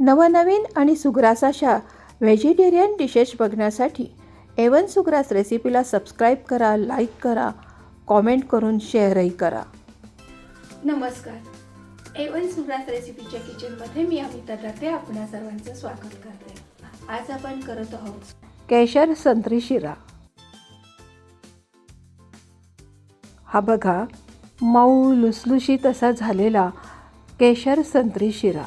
नवनवीन आणि सुग्रास अशा व्हेजिटेरियन डिशेस बघण्यासाठी एवन सुग्रास रेसिपीला सबस्क्राईब करा लाईक करा कॉमेंट करून शेअरही करा. नमस्कार. एवन सुग्रास रेसिपीच्या किचनमध्ये मी अमिता ठाकरे आपणा सर्वांचं स्वागत करते. आज आपण करत आहोत केशर संत्री शिरा. हा बघा मऊ लुसलुशीत असा झालेला केशर संत्री शिरा.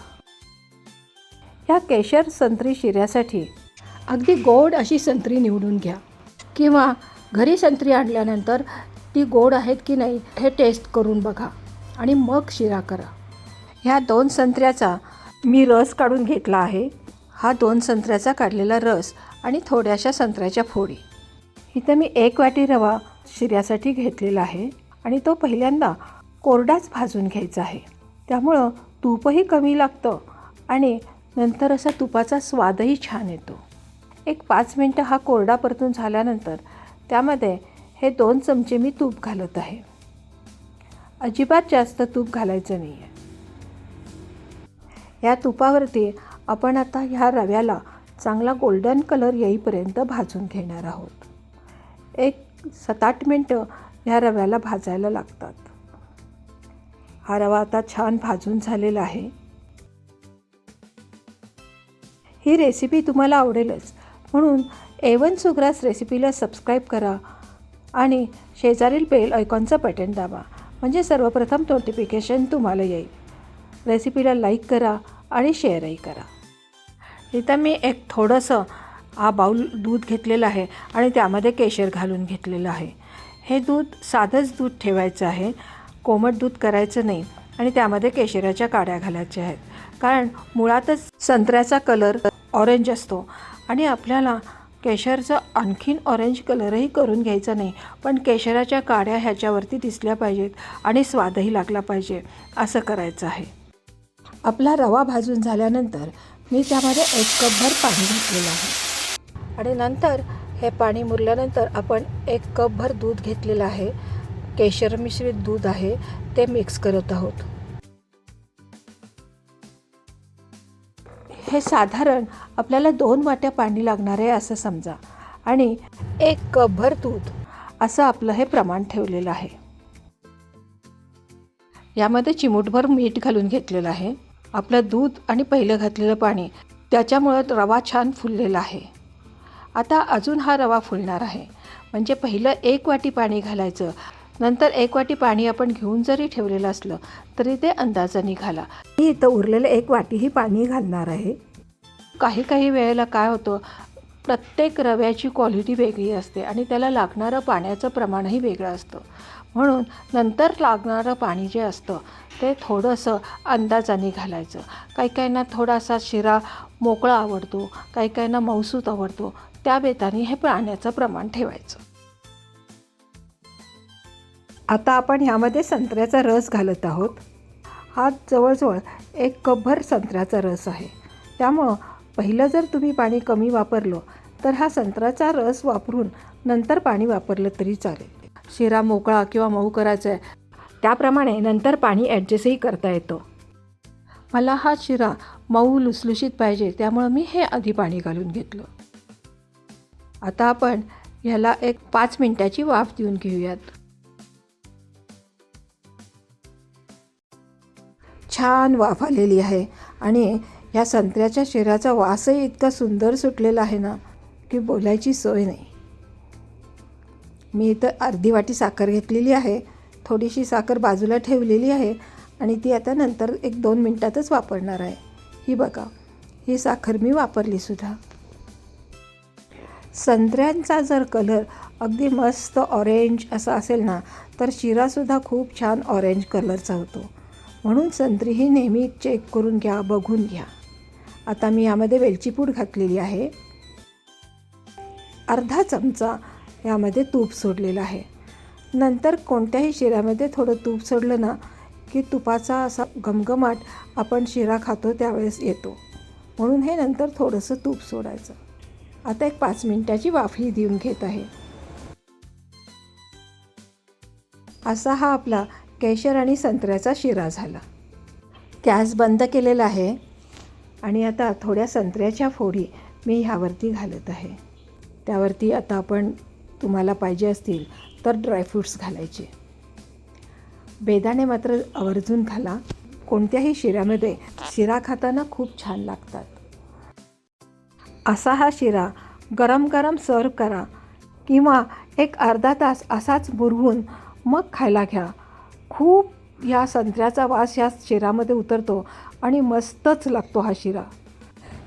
ह्या केशर संत्री शिऱ्यासाठी. अगदी गोड अशी संत्री निवडून घ्या. किंवा घरी संत्री आणल्यानंतर ती गोड आहेत की नाही हे टेस्ट करून बघा आणि मग शिरा करा. ह्या दोन संत्र्याचा मी रस काढून घेतला आहे. हा दोन संत्र्याचा काढलेला रस आणि थोड्याशा संत्र्याच्या फोडी. इथं मी एक वाटी रवा शिऱ्यासाठी घेतलेला आहे आणि तो पहिल्यांदा कोरडाच भाजून घ्यायचा आहे. त्यामुळं तूपही कमी लागतं आणि नंतर असा तुपाचा स्वादही छान येतो. एक पाच मिनटं हा कोरडा परतून झाल्यानंतर त्यामध्ये हे दोन चमचे मी तूप घालत आहे. अजिबात जास्त तूप घालायचं नाही आहे या तुपावरती आपण आता ह्या रव्याला चांगला गोल्डन कलर येईपर्यंत भाजून घेणार आहोत. एक सात आठ मिनटं ह्या रव्याला भाजायला लागतात. हा रवा आता छान भाजून झालेला आहे. ही रेसिपी तुम्हाला आवडेलच. म्हणून एवन सुग्रास रेसिपीला सबस्क्राईब करा आणि शेजारील बेल आयकॉनचं बटन दाबा. म्हणजे सर्वप्रथम नोटिफिकेशन तुम्हाला येईल. रेसिपीला लाईक करा आणि शेअरही करा. इथं मी एक थोडंसं हा बाऊल दूध घेतलेलं आहे आणि त्यामध्ये केशर घालून घेतलेलं आहे. हे दूध साधंच दूध ठेवायचं आहे. कोमट दूध करायचं नाही आणि त्यामध्ये केशराच्या काड्या घालायच्या आहेत. कारण मुळातच संत्र्याचा कलर ऑरेंज असतो. आणि आपल्याला केशरचा आणखीन ऑरेंज कलरही करून घ्यायचा नाही. पण केशराच्या काड्या ह्याच्यावरती दिसल्या पाहिजेत आणि स्वादही लागला पाहिजे. असं करायचं आहे. आपला रवा भाजून झाल्यानंतर मी त्यामध्ये एक कपभर पाणी घातलेलं आहे. आणि नंतर हे पाणी मुरल्यानंतर आपण एक कपभर दूध घेतलेलं आहे. केशर मिश्रित दूध आहे. ते मिक्स करत आहोत. हे साधारण आपल्याला दोन वाट्या पाणी लागणार आहे असं समजा. आणि एक कपभर दूध असं आपलं हे प्रमाण ठेवलेलं आहे. यामध्ये चिमूटभर मीठ घालून घेतलेलं आहे. आपलं दूध आणि पहिलं घातलेलं पाणी त्याच्यामुळं रवा छान फुललेला आहे. आता अजून हा रवा फुलणार आहे. म्हणजे पहिलं एक वाटी पाणी घालायचं. नंतर एक वाटी पाणी आपण घेऊन जरी ठेवलेलं असलं तरी ते अंदाजाने घाला मी इथं उरलेलं एक वाटीही पाणी घालणार आहे. काही काही वेळेला काय होतं प्रत्येक रव्याची क्वालिटी वेगळी असते आणि त्याला लागणारं पाण्याचं प्रमाणही वेगळं असतं. म्हणून नंतर लागणारं पाणी जे असतं ते थोडंसं अंदाजाने घालायचं. काही काहींना थोडासा शिरा मोकळा आवडतो काही काहींना मौसूत आवडतो त्या बेताने हे पाण्याचं प्रमाण ठेवायचं. आता आपण ह्यामध्ये संत्र्याचा रस घालत आहोत. हा जवळजवळ एक कपभर संत्र्याचा रस आहे. त्यामुळं पहिलं जर तुम्ही पाणी कमी वापरलं तर हा संत्र्याचा रस वापरून नंतर पाणी वापरलं तरी चालेल. शिरा मोकळा किंवा मऊ करायचा आहे त्याप्रमाणे नंतर पाणी ॲडजस्टही करता येतं. मला हा शिरा मऊ लुसलुशीत पाहिजे त्यामुळं मी हे आधी पाणी घालून घेतलं. आता आपण ह्याला एक पाच मिनटाची वाफ देऊन घेऊयात. छान वाफ आलेली आहे. आणि ह्या संत्र्याच्या शिऱ्याचा वासही इतका सुंदर सुटलेला आहे ना की बोलायची सोय नाही. मी इथं अर्धी वाटी साखर घेतलेली आहे. थोडीशी साखर बाजूला ठेवलेली आहे आणि ती आता नंतर एक दोन मिनटातच वापरणार आहे. ही बघा ही साखर मी वापरली सुद्धा. संत्र्यांचा जर कलर अगदी मस्त ऑरेंज असा असेल ना तर शिरासुद्धा खूप छान ऑरेंज कलरचा होतो. म्हणून संत्री ही नेहमी चेक करून घ्या बघून घ्या. आता मी यामध्ये वेलची पूड घातलेली आहे. अर्धा चमचा यामध्ये तूप सोडलेलं आहे. नंतर कोणत्याही शिऱ्यामध्ये थोडं तूप सोडलं ना की तुपाचा असा घमघमाट आपण शिरा खातो त्यावेळेस येतो. म्हणून हे नंतर थोडंसं तूप सोडायचं. आता एक पाच मिनटाची वाफही देऊन घेत आहे. असा हा आपला केशर आणि संत्र्याचा शिरा झाला. गॅस बंद केलेला आहे आणि आता थोड्या संत्र्याच्या फोडी मी ह्यावरती घालत आहे. त्यावरती आता आपण तुम्हाला पाहिजे असतील तर ड्रायफ्रूट्स घालायचे. बेदाणे मात्र आवर्जून घाला. कोणत्याही शिऱ्यामध्ये शिरा खाताना खूप छान लागतात. असा हा शिरा गरम गरम सर्व करा किंवा एक अर्धा तास असाच बुरवून मग खायला घ्या. खूप ह्या संत्र्याचा वास ह्या शिरामध्ये उतरतो आणि मस्तच लागतो हा शिरा.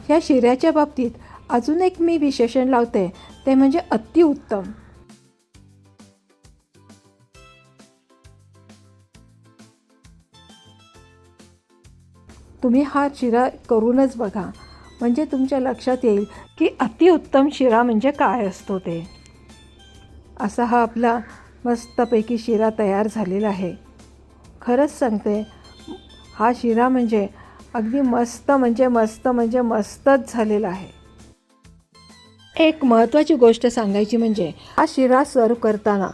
ह्या शिऱ्याच्या बाबतीत अजून एक मी विशेषण लावते ते म्हणजे अतिउत्तम तुम्ही हा शिरा करूनच बघा. म्हणजे तुमच्या लक्षात येईल की अतिउत्तम शिरा म्हणजे काय असतो ते. असा हा आपला मस्तपैकी शिरा तयार झालेला आहे. खरंच सांगते हा शिरा म्हणजे अगदी मस्त म्हणजे मस्त म्हणजे मस्तच झालेला आहे. एक महत्त्वाची गोष्ट सांगायची म्हणजे हा शिरा सर्व करताना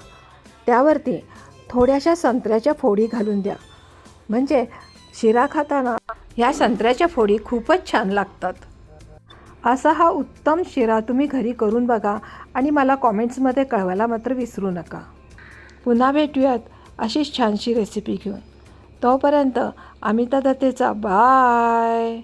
त्यावरती थोड्याशा संत्र्याच्या फोडी घालून द्या. म्हणजे शिरा खाताना ह्या संत्र्याच्या फोडी खूपच छान लागतात. असा हा उत्तम शिरा तुम्ही घरी करून बघा आणि मला कॉमेंट्समध्ये कळवायला मात्र विसरू नका. पुन्हा भेटूयात. अशीच छानशी रेसिपी घेऊन. तोपर्यंत अमिता दत्तेचा बाय